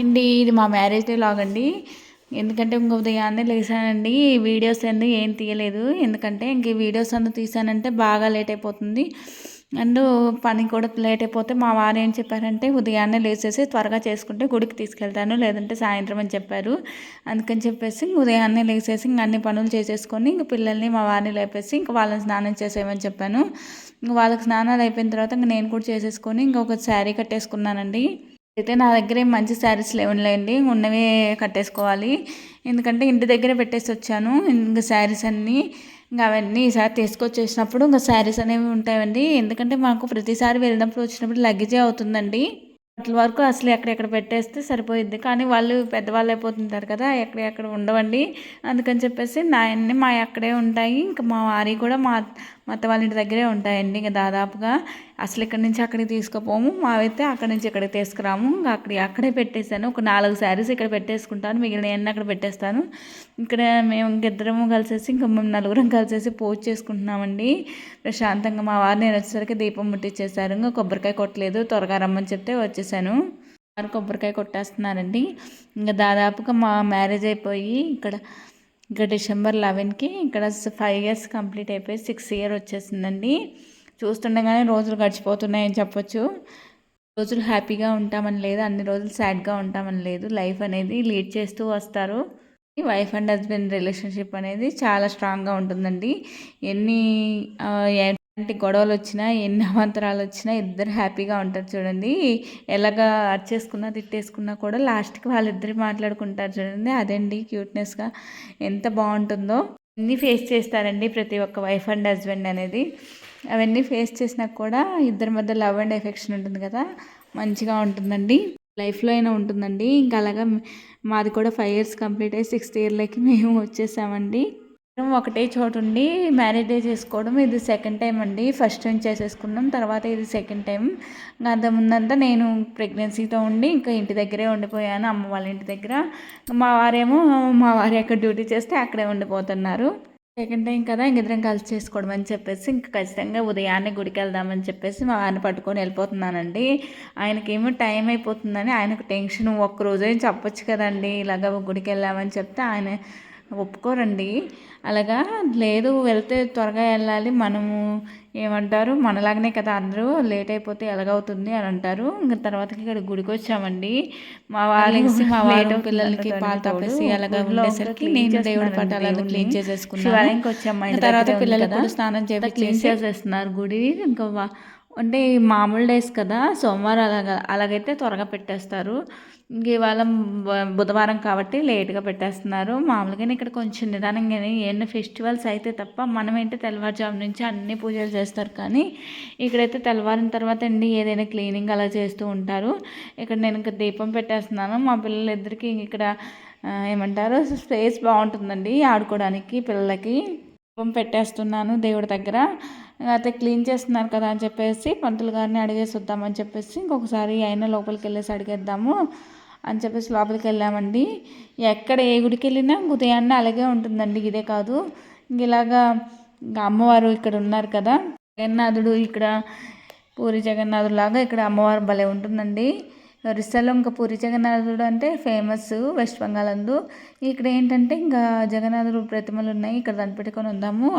అండి ఇది మా మ్యారేజ్ డే లాగ్ అండి ఎందుకంటే ఇంక ఉదయాన్నే లేసానండి. వీడియోస్ అన్నీ ఏం తీయలేదు. ఎందుకంటే ఇంక వీడియోస్ అన్నీ తీసానంటే బాగా లేట్ అయిపోతుంది. అండ్ పని కూడా లేట్ అయిపోతే మా వారు ఏం చెప్పారంటే ఉదయాన్నే లేచేసి త్వరగా చేసుకుంటే గుడికి తీసుకెళ్తాను. లేదంటే సాయంత్రం అని చెప్పారు. అందుకని చెప్పేసి ఉదయాన్నే లేచేసి ఇంక అన్ని పనులు చేసేసుకొని ఇంక పిల్లల్ని మా వారిని లేపేసి ఇంక వాళ్ళని స్నానం చేసేయమని చెప్పాను. ఇంక వాళ్ళకి స్నానాలు అయిపోయిన తర్వాత ఇంక నేను కూడా చేసేసుకొని ఇంకొక శారీ కట్టేసుకున్నానండి. అయితే నా దగ్గర ఏం మంచి శారీస్ లేవులేండి ఉన్నవే కట్టేసుకోవాలి. ఎందుకంటే ఇంటి దగ్గర పెట్టేసి వచ్చాను ఇంకా శారీస్ అన్నీ ఇంకా అవన్నీ ఈసారి తీసుకొచ్చేసినప్పుడు ఇంకా శారీస్ అనేవి ఉంటాయండి. ఎందుకంటే మాకు ప్రతిసారి వెళ్ళినప్పుడు వచ్చినప్పుడు లగేజే అవుతుందండి. అట్ల వరకు అసలు ఎక్కడెక్కడ పెట్టేస్తే సరిపోయింది కానీ వాళ్ళు పెద్దవాళ్ళు అయిపోతుంటారు కదా ఎక్కడెక్కడ ఉండవండి. అందుకని చెప్పేసి నా అన్ని మా అక్కడే ఉంటాయి. ఇంకా మా వారి కూడా మా మా అత్త వాళ్ళ ఇంటి దగ్గరే ఉంటాయండి. ఇంకా దాదాపుగా అసలు ఇక్కడి నుంచి అక్కడికి తీసుకుపోము. మావైతే అక్కడి నుంచి ఇక్కడికి తీసుకురాము. ఇంకా అక్కడ అక్కడే పెట్టేశాను. ఒక నాలుగు శారీస్ ఇక్కడ పెట్టేసుకుంటాను. మిగిలిన అన్నీ అక్కడ పెట్టేస్తాను. ఇక్కడ మేము ఇంకిద్దరము కలిసేసి ఇంకా మేము నలుగురం కలిసేసి పూజ చేసుకుంటున్నామండి. ప్రశాంతంగా మా వారు నేను వచ్చేసరికి దీపం ముట్టించేశారు ఇంకా కొబ్బరికాయ కొట్టలేదు. త్వరగా రమ్మని చెప్తే వచ్చేసాను. వారు కొబ్బరికాయ కొట్టేస్తున్నారండి. ఇంకా దాదాపుగా మా మ్యారేజ్ అయిపోయి ఇక్కడ ఇంకా డిసెంబర్ లెవెన్కి ఇక్కడ ఫైవ్ ఇయర్స్ కంప్లీట్ అయిపోయి సిక్స్ ఇయర్ వచ్చేసిందండి. చూస్తుండగానే రోజులు గడిచిపోతున్నాయని చెప్పొచ్చు. రోజులు హ్యాపీగా ఉంటామని లేదు అన్ని రోజులు సాడ్గా ఉంటామని లేదు. లైఫ్ అనేది లీడ్ చేస్తూ వస్తారు. వైఫ్ అండ్ హస్బెండ్ రిలేషన్షిప్ అనేది చాలా స్ట్రాంగ్గా ఉంటుందండి. ఎన్ని ఎలాంటి గొడవలు వచ్చినా ఎన్ని అవాంతరాలు వచ్చినా ఇద్దరు హ్యాపీగా ఉంటారు చూడండి. ఎలాగా అరిచేసుకున్నా తిట్టేసుకున్నా కూడా లాస్ట్కి వాళ్ళిద్దరు మాట్లాడుకుంటారు చూడండి. అదండి క్యూట్నెస్గా ఎంత బాగుంటుందో. అన్నీ ఫేస్ చేస్తారండి ప్రతి ఒక్క వైఫ్ అండ్ హస్బెండ్ అనేది. అవన్నీ ఫేస్ చేసినా కూడా ఇద్దరి మధ్య లవ్ అండ్ ఎఫెక్షన్ ఉంటుంది కదా. మంచిగా ఉంటుందండి. లైఫ్లో అయినా ఉంటుందండి. ఇంకా అలాగా మాది కూడా ఫైవ్ ఇయర్స్ కంప్లీట్ అయ్యి సిక్స్త్ ఇయర్లోకి మేము వచ్చేసామండి. ఒకటే చోటు ఉండి మ్యారేజ్ డే చేసుకోవడం ఇది సెకండ్ టైం అండి. ఫస్ట్ టైం చేసేసుకున్నాం తర్వాత ఇది సెకండ్ టైం అంత ముందంతా నేను ప్రెగ్నెన్సీతో ఉండి ఇంకా ఇంటి దగ్గరే ఉండిపోయాను అమ్మ వాళ్ళ ఇంటి దగ్గర. మా వారేమో మా వారు ఎక్కడ డ్యూటీ చేస్తే అక్కడే ఉండిపోతున్నారు. సెకండ్ టైం కదా ఇంకిద్దరం కలిసి చేసుకోవడం అని చెప్పేసి ఇంకా ఖచ్చితంగా ఉదయాన్నే గుడికి వెళ్దామని చెప్పేసి మా వారిని పట్టుకొని వెళ్ళిపోతున్నానండి. ఆయనకేమో టైం అయిపోతుందని ఆయనకు టెన్షన్ ఒక్కరోజే చెప్పొచ్చు కదండి. ఇలాగ గుడికి వెళ్ళామని చెప్తే ఆయన ఒప్పుకోరండి. అలాగా? లేదు వెళ్తే త్వరగా వెళ్ళాలి. మనము ఏమంటారు? మనలాగనే కదా అందరూ. లేట్ అయిపోతే ఎలాగవుతుంది అని అంటారు. ఇంకా తర్వాత ఇక్కడ గుడికి వచ్చామండి మా వాళ్ళకి మా వారు పిల్లలకి పాలు తప్పేసి అలాగా ఉండేసరికి నేను దేవుడి పట్టాలను క్లీన్ చేసేసుకున్నాను. వచ్చాము తర్వాత పిల్లలకు స్నానం చేసి క్లీన్ చేసేస్తున్నారు గుడి. ఇంకా అంటే మామూలు డేస్ కదా సోమవారం అలాగ అలాగైతే త్వరగా పెట్టేస్తారు. ఇంక ఇవాళ బుధవారం కాబట్టి లేట్గా పెట్టేస్తున్నారు. మామూలుగానే ఇక్కడ కొంచెం నిదానంగానే ఎన్ని ఫెస్టివల్స్ అయితే తప్ప మనమైతే ఏంటి తెల్లవారుజాము నుంచి అన్ని పూజలు చేస్తారు కానీ ఇక్కడైతే తెల్లవారిన తర్వాత అండి ఏదైనా క్లీనింగ్ అలా చేస్తూ ఉంటారు. ఇక్కడ నేను ఇంకా దీపం పెట్టేస్తున్నాను. మా పిల్లలిద్దరికి ఇక్కడ ఏమంటారు స్పేస్ బాగుంటుందండి ఆడుకోవడానికి పిల్లలకి. దీపం పెట్టేస్తున్నాను దేవుడి దగ్గర. అయితే క్లీన్ చేస్తున్నారు కదా అని చెప్పేసి పంతులు గారిని అడిగేసి వద్దామని చెప్పేసి ఇంకొకసారి అయినా లోపలికి వెళ్ళేసి అడిగేద్దాము అని చెప్పేసి లోపలికి వెళ్ళామండి. ఎక్కడ ఏ గుడికి వెళ్ళినా ఉదయాన్నే అలాగే ఉంటుందండి. ఇదే కాదు. ఇలాగా అమ్మవారు ఇక్కడ ఉన్నారు కదా. జగన్నాథుడు ఇక్కడ పూరి జగన్నాథుడు లాగా ఇక్కడ అమ్మవారు భలే ఉంటుందండి. ఒరిస్సాలో ఇంకా పూరి జగన్నాథుడు అంటే ఫేమస్ వెస్ట్ బెంగాల్ అందు. ఇక్కడ ఏంటంటే ఇంకా జగన్నాథుడు ప్రతిమలు ఉన్నాయి ఇక్కడ దాన్ని పెట్టుకొని ఉందాము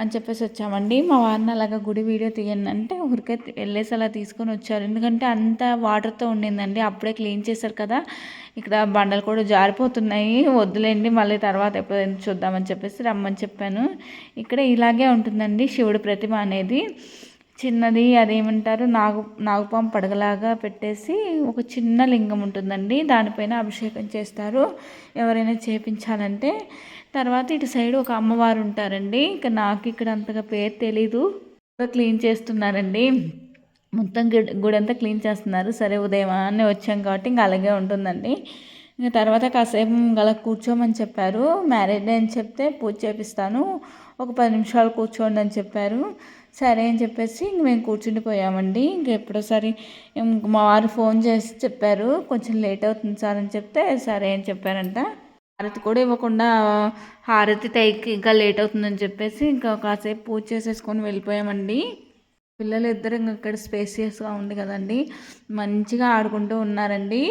అని చెప్పేసి వచ్చామండి. మా వారిని అలాగా గుడి వీడియో తీయండి అంటే ఊరికే వెళ్ళేసి అలా తీసుకొని వచ్చారు. ఎందుకంటే అంత వాటర్తో ఉండిందండి అప్పుడే క్లీన్ చేశారు కదా. ఇక్కడ బండలు కూడా జారిపోతున్నాయి వద్దులేండి మళ్ళీ తర్వాత ఎప్పుడైనా చూద్దామని చెప్పేసి రమ్మని చెప్పాను. ఇక్కడ ఇలాగే ఉంటుందండి శివుడి ప్రతిమ అనేది. చిన్నది అదేమంటారు? నాగు నాగుపాం పడగలాగా పెట్టేసి ఒక చిన్న లింగం ఉంటుందండి. దానిపైన అభిషేకం చేస్తారు. ఎవరైనా చేపించాలంటే. తర్వాత ఇటు సైడ్ ఒక అమ్మవారు ఉంటారండి. ఇక నాకు ఇక్కడ అంతగా పేరు తెలీదు. క్లీన్ చేస్తున్నారండి. మొత్తం గుడి అంతా క్లీన్ చేస్తున్నారు. సరే ఉదయమాన్నే వచ్చాం కాబట్టి ఇంకా అలాగే ఉంటుందండి. ఇంకా తర్వాత కాసేపు అలా కూర్చోమని చెప్పారు. మ్యారేజ్ డే అని చెప్తే పూజ చేపిస్తాను. ఒక పది నిమిషాలు కూర్చోండి అని చెప్పారు. సరే అని చెప్పేసి ఇంక మేము కూర్చుండిపోయామండి ఇంక ఎప్పుడోసారి మా వారు ఫోన్ చేసి చెప్పారు కొంచెం లేట్ అవుతుంది సార్ అని చెప్తే సరే అని చెప్పారంట. హారతి కూడా ఇవ్వకుండా హారతి తైకి ఇంకా లేట్ అవుతుందని చెప్పేసి ఇంకా కాసేపు పూజ చేసేసుకొని వెళ్ళిపోయామండి. పిల్లలు ఇద్దరు ఇక్కడ స్పేసియస్గా ఉంది కదండి మంచిగా ఆడుకుంటూ ఉన్నారండి.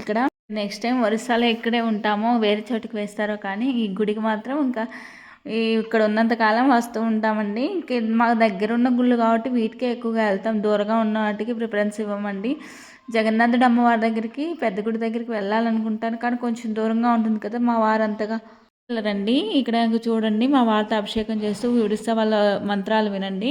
ఇక్కడ నెక్స్ట్ టైం వరుసలో ఇక్కడే ఉంటామో వేరే చోటుకి వేస్తారో కానీ ఈ గుడికి మాత్రం ఇంకా ఇక్కడ ఉన్నంత కాలం వస్తూ ఉంటామండి. మా దగ్గర ఉన్న గుళ్ళు కాబట్టి వీటికే ఎక్కువగా వెళ్తాం. దూరంగా ఉన్న వాటికి ప్రిఫరెన్స్ ఇవ్వమండి. జగన్నాథుడు అమ్మవారి దగ్గరికి పెద్ద గుడి దగ్గరికి వెళ్ళాలనుకుంటాను. కానీ కొంచెం దూరంగా ఉంటుంది కదా మా వారు అంతగా వెళ్ళరండి. ఇక్కడ చూడండి మా వారితో అభిషేకం చేస్తూ విడిస్తా వాళ్ళ మంత్రాలు వినండి.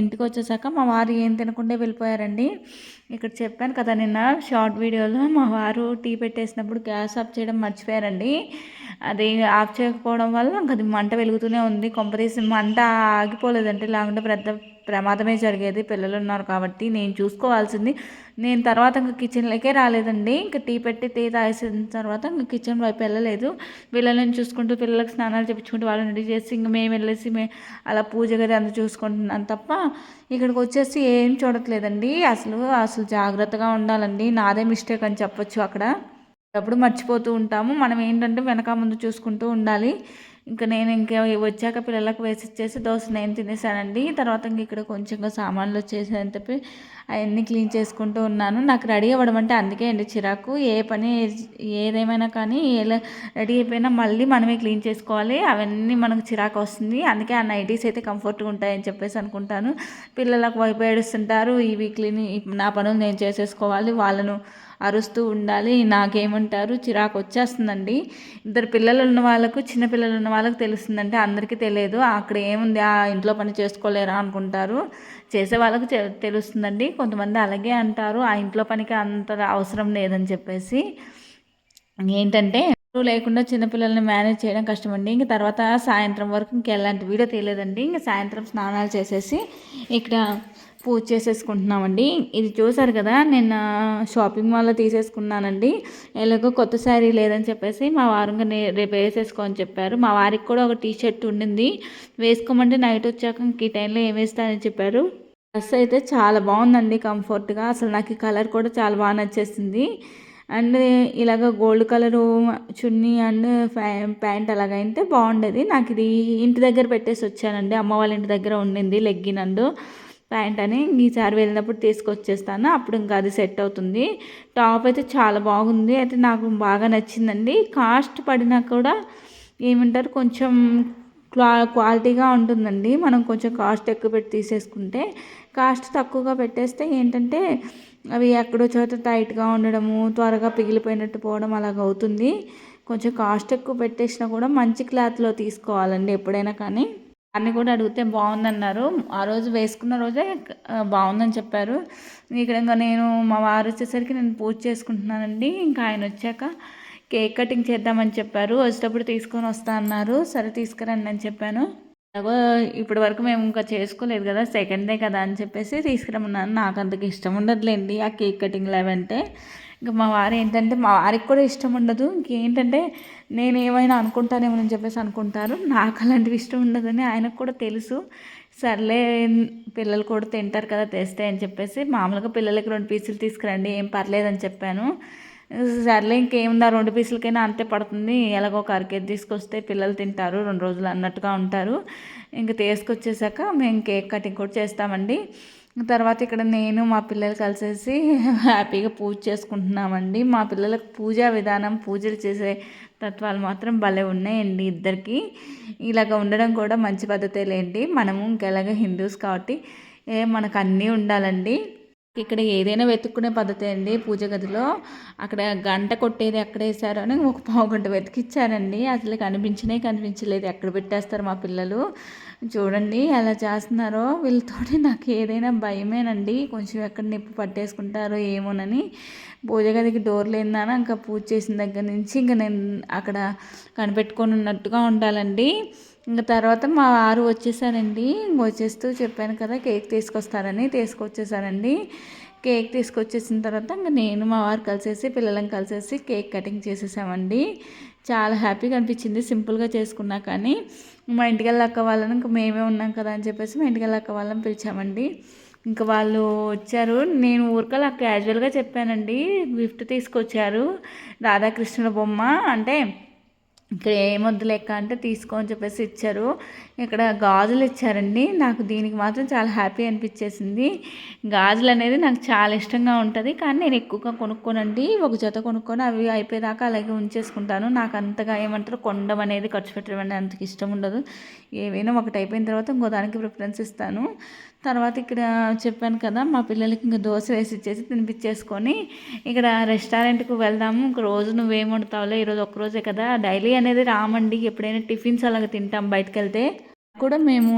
ఇంటికి వచ్చేసాక మా వారు ఏం తినకుండా వెళ్ళిపోయారండి. ఇక్కడ చెప్పాను కదా నిన్న షార్ట్ వీడియోలో మా వారు టీ పెట్టేసినప్పుడు గ్యాస్ ఆఫ్ చేయడం మర్చిపోయారండి. అది ఆఫ్ చేయకపోవడం వల్ల అది మంట వెలుగుతూనే ఉంది. కొంపదీసి మంట ఆగిపోలేదండి. లేకుంటే పెద్ద ప్రమాదమే జరిగేది. పిల్లలు ఉన్నారు కాబట్టి నేను చూసుకోవాల్సింది. నేను తర్వాత ఇంక కిచెన్లోకే రాలేదండి. ఇంకా టీ పెట్టి టీ తాగేసిన తర్వాత ఇంకా కిచెన్ వైపు వెళ్ళలేదు. పిల్లలను చూసుకుంటూ పిల్లలకు స్నానాలు చెప్పించుకుంటూ వాళ్ళని రెడీ చేసి ఇంక మేము వెళ్ళేసి మే అలా పూజ గది అంత చూసుకుంటున్నాను తప్ప ఇక్కడికి వచ్చేసి ఏం చూడట్లేదండి. అసలు అసలు జాగ్రత్తగా ఉండాలండి. నాదే మిస్టేక్ అని చెప్పొచ్చు అక్కడ. అప్పుడు మర్చిపోతూ ఉంటాము. మనం ఏంటంటే వెనక ముందు చూసుకుంటూ ఉండాలి. ఇంకా నేను ఇంకా వచ్చాక పిల్లలకు వేసి ఇచ్చేసి దోశ నేను తినేసానండి. తర్వాత ఇంక ఇక్కడ కొంచెంగా సామాన్లు వచ్చేసాయని చెప్పి అవన్నీ క్లీన్ చేసుకుంటూ ఉన్నాను. నాకు రెడీ అవ్వడం అంటే అందుకే అండి చిరాకు. ఏ పని ఏదేమైనా కానీ ఎలా రెడీ అయిపోయినా మళ్ళీ మనమే క్లీన్ చేసుకోవాలి. అవన్నీ మనకు చిరాకు వస్తుంది. అందుకే ఆ నైటీస్ అయితే కంఫర్ట్గా ఉంటాయని చెప్పేసి అనుకుంటాను. పిల్లలకు వైపు ఏడుస్తుంటారు. ఇవి క్లీన్ నా పనులు నేను చేసేసుకోవాలి. వాళ్ళను అరుస్తూ ఉండాలి. నాకేమంటారు? చిరాకు వచ్చేస్తుందండి. ఇద్దరు పిల్లలు ఉన్న వాళ్ళకు చిన్న పిల్లలు ఉన్న వాళ్ళకు తెలుస్తుందంటే అందరికీ తెలియదు. అక్కడ ఏముంది? ఆ ఇంట్లో పని చేసుకోలేరా అనుకుంటారు. చేసే వాళ్ళకు తెలుస్తుందండి. కొంతమంది అలాగే అంటారు. ఆ ఇంట్లో పనికి అంత అవసరం లేదని చెప్పేసి. ఏంటంటే లేకుండా చిన్నపిల్లల్ని మేనేజ్ చేయడం కష్టమండి. ఇంక తర్వాత సాయంత్రం వరకు ఇంకెలాంటి వీడియో తెలియదండి ఇంక సాయంత్రం స్నానాలు చేసేసి ఇక్కడ పూజ చేసేసుకుంటున్నామండి. ఇది చూసారు కదా నేను షాపింగ్ మాల్లో తీసేసుకున్నానండి. ఎలాగో కొత్త శారీ లేదని చెప్పేసి మా వారంగా రేపు వేసేసుకో అని చెప్పారు. మా వారికి కూడా ఒక టీ షర్ట్ ఉండింది. వేసుకోమంటే నైట్ వచ్చాక ఈ టైంలో ఏం వేస్తానని చెప్పారు. డ్రెస్ అయితే చాలా బాగుందండి కంఫర్ట్గా. అసలు నాకు ఈ కలర్ కూడా చాలా బాగా నచ్చేసింది. అండ్ ఇలాగ గోల్డ్ కలరు చున్నీ అండ్ ప్యాంట్ అలాగైతే బాగుండేది. నాకు ఇది ఇంటి దగ్గర పెట్టేసి వచ్చానండి. అమ్మ వాళ్ళ ఇంటి దగ్గర ఉండింది లెగ్గిన్ ప్యాంట్ అని ఈసారి వెళ్ళినప్పుడు తీసుకొచ్చేస్తాను. అప్పుడు ఇంకా అది సెట్ అవుతుంది. టాప్ అయితే చాలా బాగుంది. అయితే నాకు బాగా నచ్చిందండి. కాస్ట్ పడినా కూడా ఏమంటారు కొంచెం క్లా క్వాలిటీగా ఉంటుందండి. మనం కొంచెం కాస్ట్ ఎక్కువ పెట్టి తీసేసుకుంటే కాస్ట్ తక్కువగా పెట్టేస్తే ఏంటంటే అవి ఎక్కడో చోట టైట్గా ఉండడము త్వరగా పిగిలిపోయినట్టు పోవడం అలాగ అవుతుంది. కొంచెం కాస్ట్ ఎక్కువ పెట్టేసినా కూడా మంచి క్లాత్లో తీసుకోవాలండి ఎప్పుడైనా కానీ. అన్నీ కూడా అడిగితే బాగుందన్నారు. ఆ రోజు వేసుకున్న రోజే బాగుందని చెప్పారు. ఇక్కడ ఇంకా నేను మా వారు వచ్చేసరికి నేను పూజ చేసుకుంటున్నానండి. ఇంకా ఆయన వచ్చాక కేక్ కటింగ్ చేద్దామని చెప్పారు. వచ్చేటప్పుడు తీసుకొని వస్తా అన్నారు. సరే తీసుకురండి అని చెప్పాను. అలాగో ఇప్పటి వరకు మేము ఇంకా చేసుకోలేదు కదా సెకండ్ డే కదా అని చెప్పేసి తీసుకురమ్మన్నాను. నాకు అంతకు ఇష్టం ఉండదులేండి ఆ కేక్ కటింగ్లు అవంటే ఇంకా మా వారు ఏంటంటే మా వారికి కూడా ఇష్టం ఉండదు. ఇంకేంటంటే నేను ఏమైనా అనుకుంటానేమో అని చెప్పేసి అనుకుంటారు. నాకు అలాంటివి ఇష్టం ఉండదని ఆయనకు కూడా తెలుసు. సర్లే పిల్లలు కూడా తింటారు కదా తెస్తే అని చెప్పేసి మామూలుగా పిల్లలకి రెండు పీసులు తీసుకురండి ఏం పర్లేదని చెప్పాను. సర్లే ఇంకేముందా? రెండు పీసులకైనా అంతే పడుతుంది. ఎలాగో ఒక అరకేది తీసుకొస్తే పిల్లలు తింటారు రెండు రోజులు అన్నట్టుగా ఉంటారు. ఇంక తీసుకొచ్చేసాక మేము కేక్ కటింగ్ కూడా చేస్తామండి. తర్వాత ఇక్కడ నేను మా పిల్లలు కలిసేసి హ్యాపీగా పూజ చేసుకుంటున్నామండి. మా పిల్లలకు పూజా విధానం పూజలు చేసే తత్వాలు మాత్రం భలే ఉన్నాయండి ఇద్దరికి. ఇలాగ ఉండడం కూడా మంచి పద్ధతే లేండి మనము ఇంకెలాగ హిందూస్ కాబట్టి ఏ మనకు అన్నీ ఉండాలండి. ఇక్కడ ఏదైనా వెతుక్కునే పద్ధతి అండి పూజ గదిలో. అక్కడ గంట కొట్టేది ఎక్కడ వేసారో అని ఒక పావు గంట వెతికిచ్చారండి. అసలు కనిపించినే కనిపించలేదు. ఎక్కడ పెట్టేస్తారు మా పిల్లలు? చూడండి ఎలా చేస్తున్నారో. వీళ్ళతోటి నాకు ఏదైనా భయమేనండి. కొంచెం ఎక్కడ నిప్పు పట్టేసుకుంటారో ఏమోనని. పూజ గదికి డోర్ లేదని ఇంకా పూజ చేసిన దగ్గర నుంచి ఇంకా నేను అక్కడ కనిపెట్టుకొని ఉన్నట్టుగా ఉండాలండి. ఇంకా తర్వాత మా వారు వచ్చేసారండి. వచ్చేస్తూ చెప్పాను కదా కేక్ తీసుకొస్తారని తీసుకొచ్చేసారండి. కేక్ తీసుకొచ్చేసిన తర్వాత ఇంకా నేను మా వారు కలిసేసి పిల్లలను కలిసేసి కేక్ కటింగ్ చేసేసామండి. చాలా హ్యాపీగా అనిపించింది సింపుల్గా చేసుకున్నా కానీ. మా ఇంటికి అక్క వాళ్ళని ఇంకా మేమే ఉన్నాం కదా అని చెప్పేసి మా ఇంటికి అక్క వాళ్ళని పిలిచామండి. ఇంకా వాళ్ళు వచ్చారు. నేను ఊరికలా క్యాజువల్గా చెప్పానండి గిఫ్ట్ తీసుకొచ్చారు. రాధాకృష్ణుల బొమ్మ అంటే ఇక్కడ ఏమొద్దు లెక్క అంటే తీసుకో అని చెప్పేసి ఇచ్చారు. ఇక్కడ గాజులు ఇచ్చారండి. నాకు దీనికి మాత్రం చాలా హ్యాపీ అనిపించేసింది. గాజులు అనేది నాకు చాలా ఇష్టంగా ఉంటుంది. కానీ నేను ఎక్కువగా కొనుక్కోనండి. ఒక జత కొనుక్కొని అవి అయిపోయేదాకా అలాగే ఉంచేసుకుంటాను. నాకు అంతగా ఏమంటారు కొండం అనేది ఖర్చు పెట్టడం అంతకు ఇష్టం ఉండదు. ఏవైనా ఒకటి అయిపోయిన తర్వాత ఇంకో దానికి ప్రిఫరెన్స్ ఇస్తాను. తర్వాత ఇక్కడ చెప్పాను కదా మా పిల్లలకి ఇంకా దోశ వేసి ఇచ్చేసి తినిపించేసుకొని ఇక్కడ రెస్టారెంట్కి వెళ్దాము. ఇంక రోజు నువ్వేం వండుతావులే? ఈరోజు ఒక్కరోజే కదా. డైలీ అనేది రామండి. ఎప్పుడైనా టిఫిన్స్ అలాగ తింటాం బయటకు వెళ్తే కూడా మేము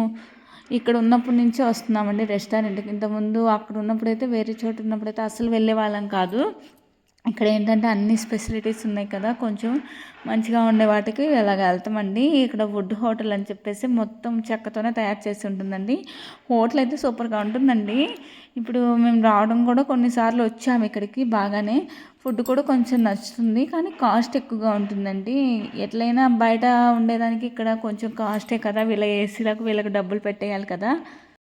ఇక్కడ ఉన్నప్పటి నుంచే వస్తున్నామండి రెస్టారెంట్కి ఇంతకుముందు అక్కడ ఉన్నప్పుడైతే వేరే చోట ఉన్నప్పుడైతే అసలు వెళ్ళే వాళ్ళం కాదు. ఇక్కడ ఏంటంటే అన్ని ఫెసిలిటీస్ ఉన్నాయి కదా కొంచెం మంచిగా ఉండే వాటికి ఇలాగ వెళ్తామండి. ఇక్కడ వుడ్ హోటల్ అని చెప్పేసి మొత్తం చెక్కతోనే తయారు చేసి ఉంటుందండి. హోటల్ అయితే సూపర్గా ఉంటుందండి. ఇప్పుడు మేము రావడం కూడా కొన్నిసార్లు వచ్చాము ఇక్కడికి బాగానే. ఫుడ్ కూడా కొంచెం నచ్చుతుంది కానీ కాస్ట్ ఎక్కువగా ఉంటుందండి. ఎట్లయినా బయట ఉండేదానికి ఇక్కడ కొంచెం కాస్టే కదా వీళ్ళ ఏసీలకు వీళ్ళకి డబ్బులు పెట్టేయాలి కదా.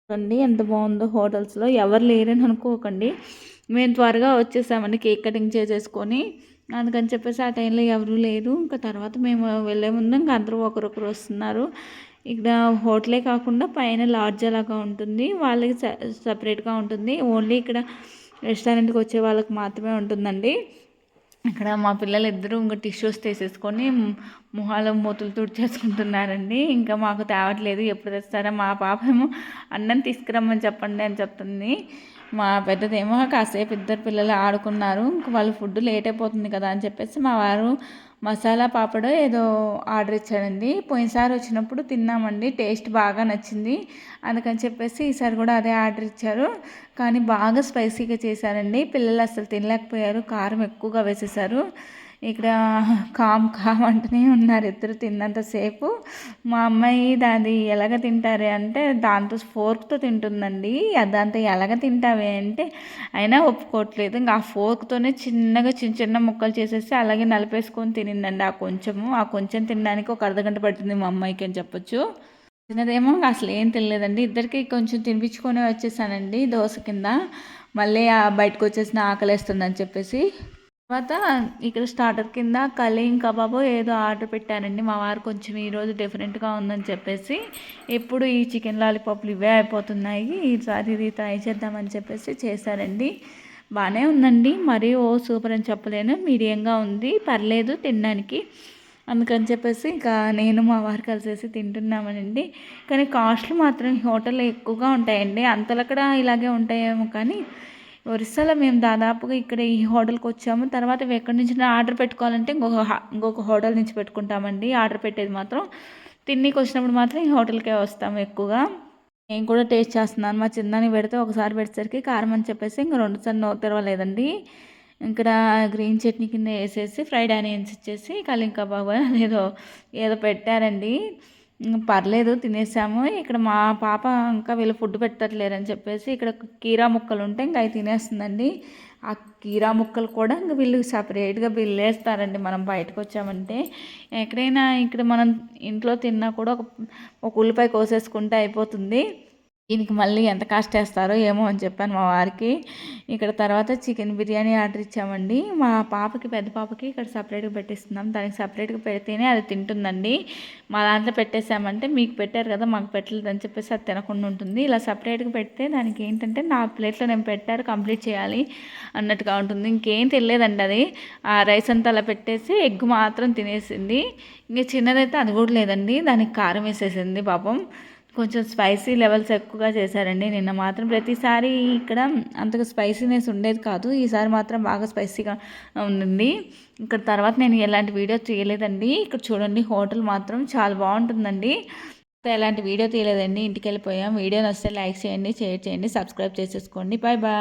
చూడండి ఎంత బాగుందో హోటల్స్లో. ఎవరు లేరని అనుకోకండి. మేము త్వరగా వచ్చేసామండి కేక్ కటింగ్ చేసేసుకొని. అందుకని చెప్పేసి ఆ టైంలో ఎవరూ లేరు. ఇంకా తర్వాత మేము వెళ్ళే ముందు ఇంకా అందరూ ఒకరొకరు వస్తున్నారు. ఇక్కడ హోటలే కాకుండా పైన లాడ్జ్ లాగా ఉంటుంది. వాళ్ళకి సపరేట్గా ఉంటుంది. ఓన్లీ ఇక్కడ రెస్టారెంట్కి వచ్చే వాళ్ళకి మాత్రమే ఉంటుందండి. ఇక్కడ మా పిల్లలు ఇద్దరు ఇంకా టిష్యూస్ తీసేసుకొని మొహాలు మూతులు తుడిచేసుకుంటున్నారండి. ఇంకా మాకు తేవట్లేదు. ఎప్పుడు తెస్తారా మా పాప ఏమో అన్నం తీసుకురమ్మని చెప్పండి అని చెప్తుంది. మా పెద్దదేమో కాసేపు ఇద్దరు పిల్లలు ఆడుకున్నారు. ఇంక వాళ్ళు ఫుడ్ లేట్ అయిపోతుంది కదా అని చెప్పేసి మా వారు మసాలా పాపడ ఏదో ఆర్డర్ ఇచ్చాడండి. పోయినసారి వచ్చినప్పుడు తిన్నామండి. టేస్ట్ బాగా నచ్చింది. అందుకని చెప్పేసి ఈసారి కూడా అదే ఆర్డర్ ఇచ్చారు. కానీ బాగా స్పైసీగా చేశారండి. పిల్లలు అసలు తినలేకపోయారు. కారం ఎక్కువగా వేసేసారు ఇక్కడ కామ్ కామ్ అంటూనే ఉన్నారు ఇద్దరు తిన్నంతసేపు మా అమ్మాయి దాన్ని ఎలాగ తింటారే అంటే దాంతో ఫోర్క్తో తింటుందండి. దాంతో ఎలాగ తింటావే అంటే అయినా ఒప్పుకోవట్లేదు. ఇంకా ఆ ఫోర్క్తోనే చిన్నగా చిన్న చిన్న ముక్కలు చేసేసి అలాగే నలిపేసుకొని తినిందండి. ఆ కొంచెము ఆ కొంచెం తినడానికి ఒక అర్ధగంట పడుతుంది మా అమ్మాయికి అని చెప్పొచ్చు. చిన్నదేమో అసలు ఏం తినలేదండి. ఇద్దరికి కొంచెం తినిపించుకొని వచ్చేసానండి దోశ కింద. మళ్ళీ బయటకు వచ్చేసిన ఆకలేస్తుందని చెప్పేసి. తర్వాత ఇక్కడ స్టార్టర్ కింద కలీం కబాబు ఏదో ఆర్డర్ పెట్టారండి. మా వారు కొంచెం ఈరోజు డిఫరెంట్గా ఉందని చెప్పేసి ఎప్పుడు ఈ చికెన్ లాలీపాప్లు ఇవే అయిపోతున్నాయి. ఈసారి ఇది ట్రై చేద్దామని చెప్పేసి చేశారండి. బాగానే ఉందండి. మరీ ఓ సూపర్ అని చెప్పలేను. మీడియంగా ఉంది. పర్లేదు తినడానికి. అందుకని చెప్పేసి ఇంకా నేను మా వారు కలిసేసి తింటున్నామనండి. కానీ కాస్ట్లు మాత్రం హోటల్లో ఎక్కువగా ఉంటాయండి. అంతలక్కడ ఇలాగే ఉంటాయేమో కానీ ఒరిస్సాలో మేము దాదాపుగా ఇక్కడ ఈ హోటల్కి వచ్చాము. తర్వాత ఎక్కడి నుంచి ఆర్డర్ పెట్టుకోవాలంటే ఇంకొక ఇంకొక హోటల్ నుంచి పెట్టుకుంటామండి. ఆర్డర్ పెట్టేది మాత్రం తిన్నీకి వచ్చినప్పుడు మాత్రం ఈ హోటల్కే వస్తాము ఎక్కువగా. నేను కూడా టేస్ట్ చేస్తున్నాను. మా చిన్నాని పెడితే ఒకసారి పెట్టేసరికి కారం అని చెప్పేసి ఇంక రెండుసార్లు నోరు తెరవలేదండి. ఇక్కడ గ్రీన్ చట్నీ కింద వేసేసి ఫ్రైడ్ ఆనియన్స్ ఇచ్చేసి కలింగ్ కబాబ్ ఏదో ఏదో పెట్టారండి. పర్లేదు తినేసాము. ఇక్కడ మా పాప ఇంకా వీళ్ళు ఫుడ్ పెట్టట్లేరని చెప్పేసి ఇక్కడ కీరా ముక్కలు ఉంటే ఇంకా అవి తినేస్తుందండి. ఆ కీరా ముక్కలు కూడా ఇంకా వీళ్ళు సపరేట్గా బిల్లేస్తారండి మనం బయటకు వచ్చామంటే ఎక్కడైనా ఇక్కడ మనం ఇంట్లో తిన్నా కూడా ఒక ఒక ఉల్లిపాయ కోసేసుకుంటే అయిపోతుంది. దీనికి మళ్ళీ ఎంత కాస్ట్ వేస్తారో ఏమో అని చెప్పాను మా వారికి. ఇక్కడ తర్వాత చికెన్ బిర్యానీ ఆర్డర్ ఇచ్చామండి. మా పాపకి పెద్ద పాపకి ఇక్కడ సపరేట్గా పెట్టిస్తున్నాం. దానికి సపరేట్గా పెడితేనే అది తింటుందండి. మా దాంట్లో పెట్టేసామంటే మీకు పెట్టారు కదా మాకు పెట్టలేదు అని చెప్పేసి అది తినకుండా ఉంటుంది. ఇలా సపరేట్గా పెడితే దానికి ఏంటంటే నా ప్లేట్లో నేను పెట్టారు కంప్లీట్ చేయాలి అన్నట్టుగా ఉంటుంది. ఇంకేం తెలియదండి అది. ఆ రైస్ అంతా అలా పెట్టేసి ఎగ్ మాత్రం తినేసింది. ఇంకా చిన్నదైతే అది కూడా లేదండి. దానికి కారం వేసేసింది పాపం. కొంచెం స్పైసీ లెవెల్స్ ఎక్కువగా చేశారండి. నిన్న మాత్రం ప్రతిసారి ఇక్కడ అంతగా స్పైసీనెస్ ఉండేది కాదు. ఈసారి మాత్రం బాగా స్పైసీగా ఉండింది. ఇక్కడ తర్వాత నేను ఎలాంటి వీడియో తీయలేదండి. ఇక్కడ చూడండి హోటల్ మాత్రం చాలా బాగుంటుందండి. ఎలాంటి వీడియో తీయలేదండి. ఇంటికి వెళ్ళిపోయాం. వీడియో నచ్చితే లైక్ చేయండి షేర్ చేయండి సబ్స్క్రైబ్ చేసేసుకోండి. Bye bye.